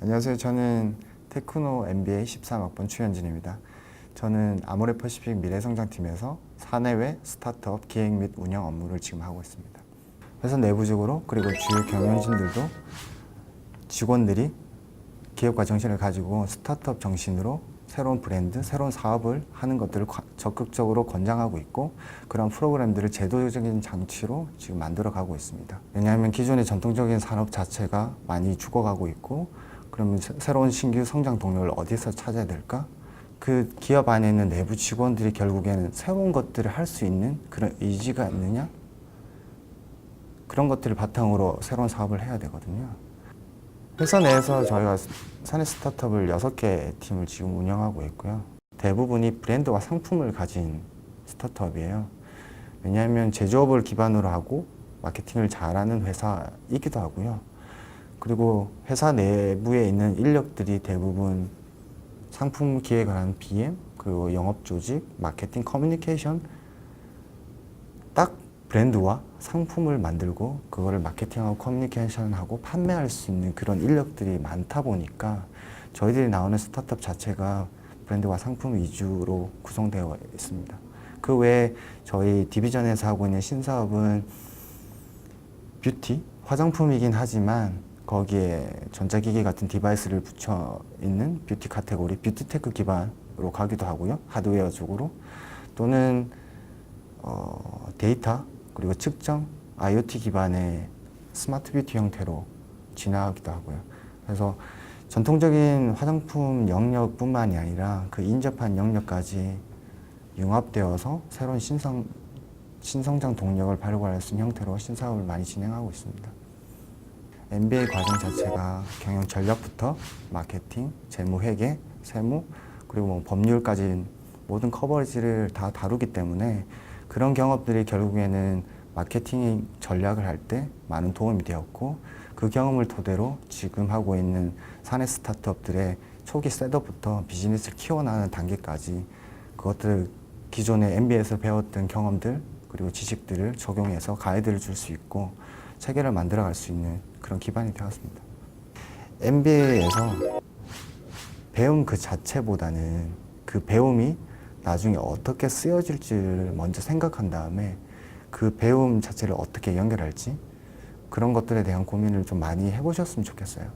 안녕하세요. 저는 테크노 MBA 13학번 추현진입니다. 저는 아모레퍼시픽 미래성장팀에서 사내외 스타트업 기획 및 운영 업무를 지금 하고 있습니다. 회사 내부적으로 그리고 주요 경영진들도 직원들이 기업가 정신을 가지고 스타트업 정신으로 새로운 브랜드, 새로운 사업을 하는 것들을 과- 적극적으로 권장하고 있고 그런 프로그램들을 제도적인 장치로 지금 만들어 가고 있습니다. 왜냐하면 기존의 전통적인 산업 자체가 많이 죽어가고 있고 그러면 새- 새로운 신규 성장 동력을 어디서 찾아야 될까? 그 기업 안에 있는 내부 직원들이 결국에는 새로운 것들을 할 수 있는 그런 의지가 있느냐? 그런 것들을 바탕으로 새로운 사업을 해야 되거든요. 회사 내에서 저희가 사내 스타트업을 6개 팀을 지금 운영하고 있고요. 대부분이 브랜드와 상품을 가진 스타트업이에요. 왜냐하면 제조업을 기반으로 하고 마케팅을 잘하는 회사이기도 하고요. 그리고 회사 내부에 있는 인력들이 대부분 상품 기획을 하는 BM, 그리고 영업 조직, 마케팅, 커뮤니케이션 딱 브랜드와 상품을 만들고 그거를 마케팅하고 커뮤니케이션하고 판매할 수 있는 그런 인력들이 많다 보니까 저희들이 나오는 스타트업 자체가 브랜드와 상품 위주로 구성되어 있습니다. 그 외에 저희 디비전에서 하고 있는 신사업은 뷰티, 화장품이긴 하지만 거기에 전자기기 같은 디바이스를 붙여 있는 뷰티 카테고리, 뷰티테크 기반으로 가기도 하고요. 하드웨어 쪽으로 또는 어, 데이터 그리고 측정, IoT 기반의 스마트 뷰티 형태로 진화하기도 하고요. 그래서 전통적인 화장품 영역뿐만이 아니라 그 인접한 영역까지 융합되어서 새로운 신성, 신성장 동력을 발굴할 수 있는 형태로 신사업을 많이 진행하고 있습니다. MBA 과정 자체가 경영 전략부터 마케팅, 재무 회계, 세무, 그리고 뭐 법률까지 모든 커버리지를 다 다루기 때문에 그런 경험들이 결국에는 마케팅 전략을 할 때 많은 도움이 되었고 그 경험을 토대로 지금 하고 있는 사내 스타트업들의 초기 셋업부터 비즈니스를 키워나가는 단계까지 그것들을 기존의 MBA에서 배웠던 경험들 그리고 지식들을 적용해서 가이드를 줄 수 있고 체계를 만들어 갈 수 있는 그런 기반이 되었습니다. MBA에서 배움 그 자체보다는 그 배움이 나중에 어떻게 쓰여질지를 먼저 생각한 다음에 그 배움 자체를 어떻게 연결할지 그런 것들에 대한 고민을 좀 많이 해보셨으면 좋겠어요.